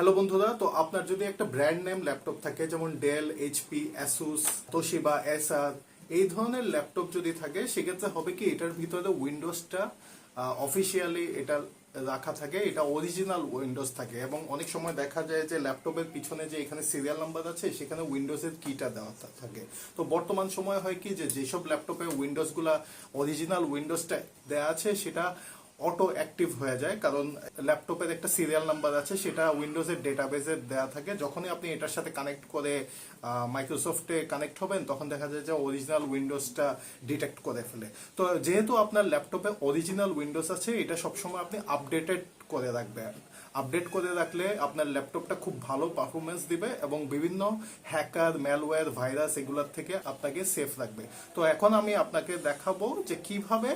Hello বন্ধুরা। তো আপনার যদি একটা ব্র্যান্ড নেম ল্যাপটপ থাকে, যেমন ডেল এইচপি অ্যাসুস তোশিবা এসআর এই ধরনের ল্যাপটপ যদি থাকে, সেক্ষেত্রে হবে কি, এটার ভিতরে উইন্ডোজটা অফিসিয়ালি এটা রাখা থাকে, এটা অরিজিনাল উইন্ডোজ থাকে। এবং অনেক সময় দেখা যায় যে ল্যাপটপের পিছনে যে এখানে সিরিয়াল নাম্বার আছে, সেখানে উইন্ডোজের কিটা দেওয়া থাকে। তো বর্তমান সময় হয় কি, যে যেসব ল্যাপটপে উইন্ডোজগুলা অরিজিনাল উইন্ডোজটা দেওয়া আছে, সেটা অটো অ্যাক্টিভ হয়ে যায়, কারণ ল্যাপটপের একটা সিরিয়াল নাম্বার আছে, সেটা উইন্ডোজের ডেটাবেজে দেওয়া থাকে। যখনই আপনি এটার সাথে কানেক্ট করে মাইক্রোসফটে কানেক্ট হবেন, তখন দেখা যায় যে অরিজিনাল উইন্ডোজটা ডিটেক্ট করে ফেলে। তো যেহেতু আপনার ল্যাপটপে অরিজিনাল উইন্ডোজ আছে, এটা সবসময় আপনি আপডেটেড করে রাখবেন। আপডেট করে রাখলে আপনার ল্যাপটপটা খুব ভালো পারফরমেন্স দিবে এবং বিভিন্ন হ্যাকার ম্যালওয়্যার ভাইরাস এগুলোর থেকে আপনাকে সেফ রাখবে। তো এখন আমি আপনাকে দেখাবো যে কীভাবে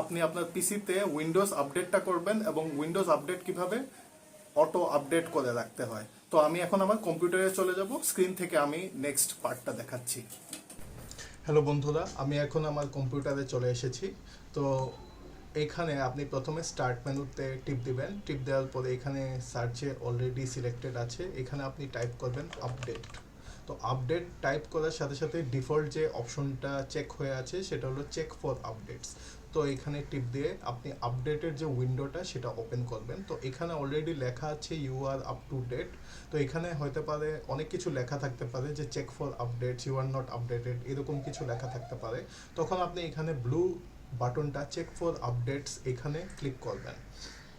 আপনি আপনার পিসিতে উইন্ডোজ আপডেটটা করবেন এবং উইন্ডোজ আপডেট কীভাবে অটো আপডেট করে রাখতে হয়। তো আমি এখন আমার কম্পিউটারে চলে যাব স্ক্রিন থেকে আমি নেক্সট পার্টটা দেখাচ্ছি। হ্যালো বন্ধুরা, আমি এখন আমার কম্পিউটারে চলে এসেছি। তো এখানে আপনি প্রথমে স্টার্ট মেনুতে টিপ দিবেন। টিপ দেওয়ার পরে এখানে সার্চে অলরেডি সিলেক্টেড আছে। এখানে আপনি টাইপ করবেন আপডেট তো আপডেট টাইপ করার সাথে সাথে ডিফল্ট যে অপশনটা চেক হয়ে আছে, সেটা হলো চেক ফর আপডেটস তো এখানে টিপ দিয়ে আপনি আপডেটের যে উইন্ডোটা সেটা ওপেন করবেন। তো এখানে অলরেডি লেখা আছে you are up to date তো এখানে হতে পারে অনেক কিছু লেখা থাকতে পারে যে check for updates you are not updated এরকম কিছু লেখা থাকতে পারে। তখন আপনি এখানে ব্লু বাটনটা চেক ফর আপডেটস এখানে ক্লিক করবেন।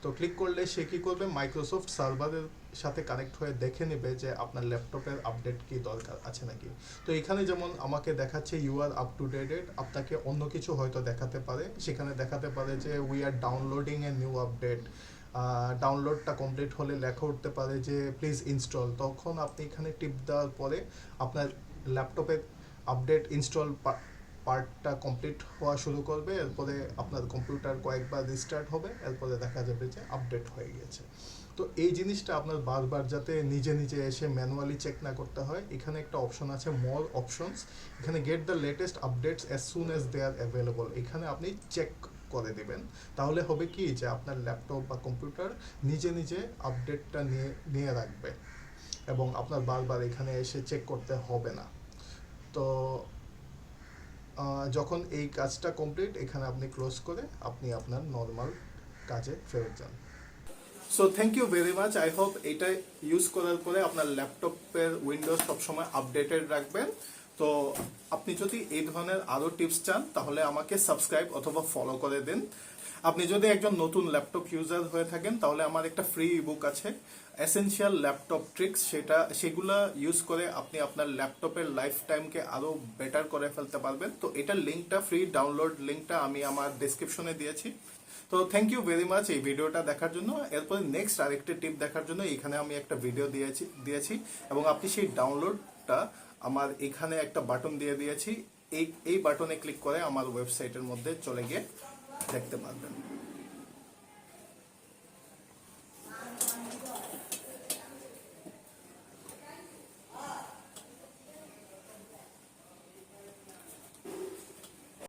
তো ক্লিক করলে সে কী করবে? মাইক্রোসফট সার্ভারের সাথে কানেক্ট হয়ে দেখে নেবে যে আপনার ল্যাপটপের আপডেট কি দরকার আছে নাকি। তো এখানে যেমন আমাকে দেখাচ্ছে you are up to dated আপনাকে অন্য কিছু হয়তো দেখাতে পারে। সেখানে দেখাতে পারে যে we are downloading a new update ডাউনলোডটা complete হলে লেখা উঠতে পারে যে প্লিজ ইনস্টল তখন আপনি এখানে টিপ দেওয়ার পরে আপনার ল্যাপটপের আপডেট ইনস্টল পার্টটা কমপ্লিট হওয়া শুরু করবে, এরপরে আপনার কম্পিউটার কয়েকবার রিস্টার্ট হবে, এরপরে দেখা যাবে যে আপডেট হয়ে গেছে। তো এই জিনিসটা আপনার বারবার যাতে নিজে নিজে এসে ম্যানুয়ালি চেক না করতে হয়, এখানে একটা অপশন আছে মোর অপশনস এখানে get the latest updates as soon as they are available এখানে আপনি চেক করে দিবেন। তাহলে হবে কি যে আপনার ল্যাপটপ বা কম্পিউটার নিজে নিজে আপডেটটা নিয়ে নিয়ে রাখবে এবং আপনার বারবার এখানে এসে চেক করতে হবে না। তো যখন এই কাজটা কমপ্লিট এখানে আপনি ক্লোজ করে আপনি আপনার নর্মাল কাজে ফেরত যান। So thank you very much I hope এটা ইউজ করার পরে আপনার ল্যাপটপের উইন্ডোজ সবসময় আপডেটেড রাখবেন। তো, আপনি যদি এই ধরনের আরও টিপস চান, তাহলে আমাকে সাবস্ক্রাইব অথবা ফলো করে দিন। আপনি যদি একজন নতুন ল্যাপটপ ইউজার হয়ে থাকেন, তাহলে আমার একটা ফ্রি বুক আছে এসেনশিয়াল ল্যাপটপ ট্রিক্স সেটা, সেগুলা ইউজ করে আপনি আপনার ল্যাপটপের লাইফ টাইমকে আরও বেটার করে ফেলতে পারবেন। তো এটার লিঙ্কটা ফ্রি ডাউনলোড লিঙ্কটা আমি আমার ডেসক্রিপশনে দিয়েছি। তো থ্যাংক ইউ ভেরি মাচ এই ভিডিওটা দেখার জন্য। এরপরে নেক্সট আরেকটা টিপ দেখার জন্য এখানে আমি একটা ভিডিও দিয়েছি দিয়েছি এবং আপনি সেই ডাউনলোডটা আমার এখানে একটা বাটন দিয়ে দিয়েছি। এই এই বাটনে ক্লিক করে আমার ওয়েবসাইটের মধ্যে চলে গিয়ে দেখতে পারবেন।